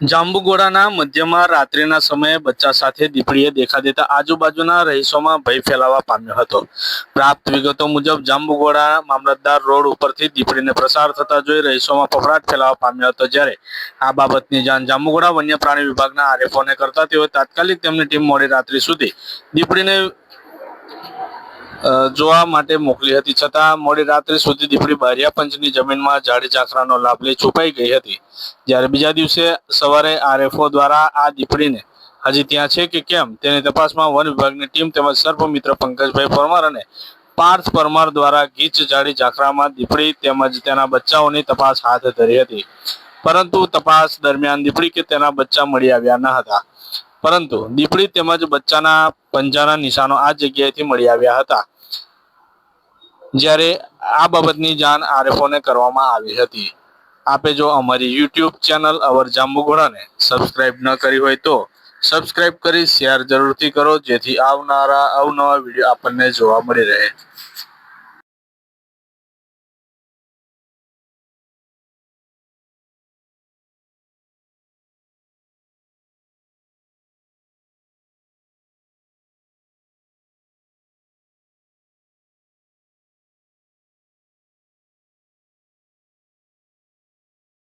જાંબુઘોડાના મધ્યમાં રાત્રિના સમયે બચ્ચા સાથે દીપડીએ દેખા દેતા આજુબાજુના રહીશોમાં ભય ફેલાવા પામ્યો હતો. પ્રાપ્ત વિગતો મુજબ જાંબુગોડા મામલતદાર રોડ ઉપરથી દીપડીને પ્રસાર થતા જોઈ રહીશોમાં ફફડાટ ફેલાવા પામ્યો હતો જ્યારે આ બાબતની જાણ જાંબુગોડા વન્ય પ્રાણી વિભાગના આરએફઓને કરતા તેઓએ તાત્કાલિક તેમની ટીમ મોડી રાત્રિ સુધી દીપડીને જોવા માટે મોકલી હતી. છતાં મોડી રાત્રે સુધી દીપડી બારિયા પંચની જમીનમાં જાડી ચાકરાનો લાભ લઈ છુપાઈ ગઈ હતી. જ્યારે બીજા દિવસે સવારે આરએફઓ દ્વારા આ દીપડીને હજી ત્યાં છે કે કેમ તેની તપાસમાં વન વિભાગની ટીમ તેમજ સર્પ મિત્ર પંકજભાઈ પરમાર અને પાર્થ પરમાર દ્વારા ગીચ જાડી ઝાખરામાં દીપડી તેમજ તેના બચ્ચાઓની તપાસ હાથ ધરી હતી. પરંતુ તપાસ દરમિયાન દીપડી કે તેના બચ્ચા મળી આવ્યા ન હતા. પરંતુ દીપડી તેમજ બચ્ચાના પંજાના નિશાનો આ જગ્યાએથી મળી આવ્યા હતા. જ્યારે આ બાબતની જાણ આરએફઓને કરવામાં આવી હતી. આપે જો અમારી યુટ્યુબ ચેનલ અવર જાંબુઘોડાને સબસ્ક્રાઇબ ન કરી હોય તો સબસ્ક્રાઇબ કરી શેર જરૂરથી કરો જેથી આવનારા અવનવા વીડિયો આપણને જોવા મળી રહે.